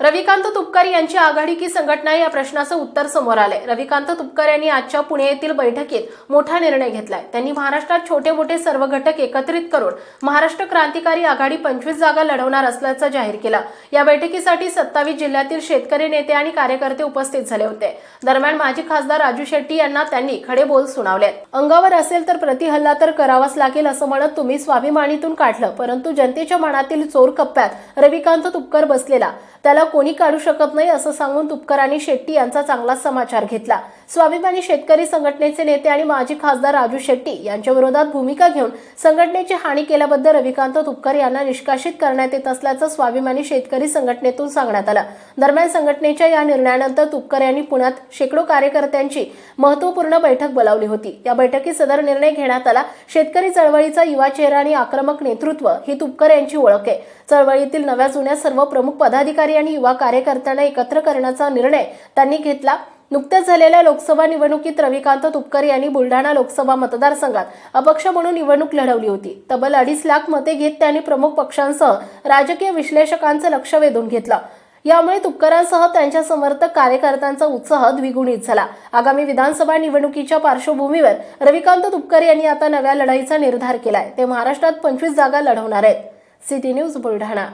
रविकांत तुपकर यांची आघाडी की संघटना या प्रश्नाचं उत्तर समोर आलंय. रविकांत तुपकर यांनी आजच्या पुणे येथील बैठकीत मोठा निर्णय घेतलाय. त्यांनी महाराष्ट्रात छोटे मोठे सर्व घटक एकत्रित करून महाराष्ट्र क्रांतिकारी आघाडी पंचवीस जागा लढवणार असल्याचं जाहीर केलं. या बैठकीसाठी सत्तावीस जिल्ह्यातील शेतकरी नेते आणि कार्यकर्ते उपस्थित झाले होते. दरम्यान माजी खासदार राजू शेट्टी यांना त्यांनी खडे बोल सुनावले अंगावर असेल तर प्रतिहल्ला तर करावाच लागेल असं म्हणत तुम्ही स्वाभिमानीतून काढलं परंतु जनतेच्या मनातील चोर कप्प्यात रविकांत तुपकर बसलेला. त्याला कोणी काढू शकत नाही असं सांगून तुपकरांनी शेट्टी यांचा चांगला समाचार घेतला. स्वाभिमानी शेतकरी संघटनेचे नेते आणि माजी खासदार राजू शेट्टी यांच्या विरोधात भूमिका घेऊन संघटनेची हानी केल्याबद्दल रविकांत तुपकर यांना निष्कासित करण्यात येत असल्याचं स्वाभिमानी शेतकरी संघटनेतून सांगण्यात आलं. दरम्यान संघटनेच्या या निर्णयानंतर तुपकर यांनी पुण्यात शेकडो कार्यकर्त्यांची महत्त्वपूर्ण बैठक बोलावली होती. या बैठकीत सदर निर्णय घेण्यात आला. शेतकरी चळवळीचा युवा चेहरा आणि आक्रमक नेतृत्व ही तुपकर यांची ओळख आहे. चळवळीतील नव्या जुन्या सर्व प्रमुख पदाधिकारी आणि युवा कार्यकर्त्यांना एकत्र करण्याचा निर्णय त्यांनी घेतला. नुकत्याच झालेल्या लोकसभा निवडणुकीत रविकांत तुपकर यांनी बुलढाणा लोकसभा मतदारसंघात अपक्ष म्हणून निवडणूक लढवली होती. तब्बल अडीच लाख मते घेत त्यांनी प्रमुख पक्षांसह राजकीय विश्लेषकांचं लक्ष वेधून घेतलं. यामुळे तुपकरांसह त्यांच्या समर्थक कार्यकर्त्यांचा उत्साह द्विगुणित झाला. आगामी विधानसभा निवडणुकीच्या पार्श्वभूमीवर रविकांत तुपकर यांनी आता नव्या लढाईचा निर्धार केलाय. ते महाराष्ट्रात पंचवीस जागा लढवणार आहेत. City news Buldhana.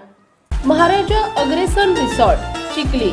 Maharaja Agrasen resort Chikhli.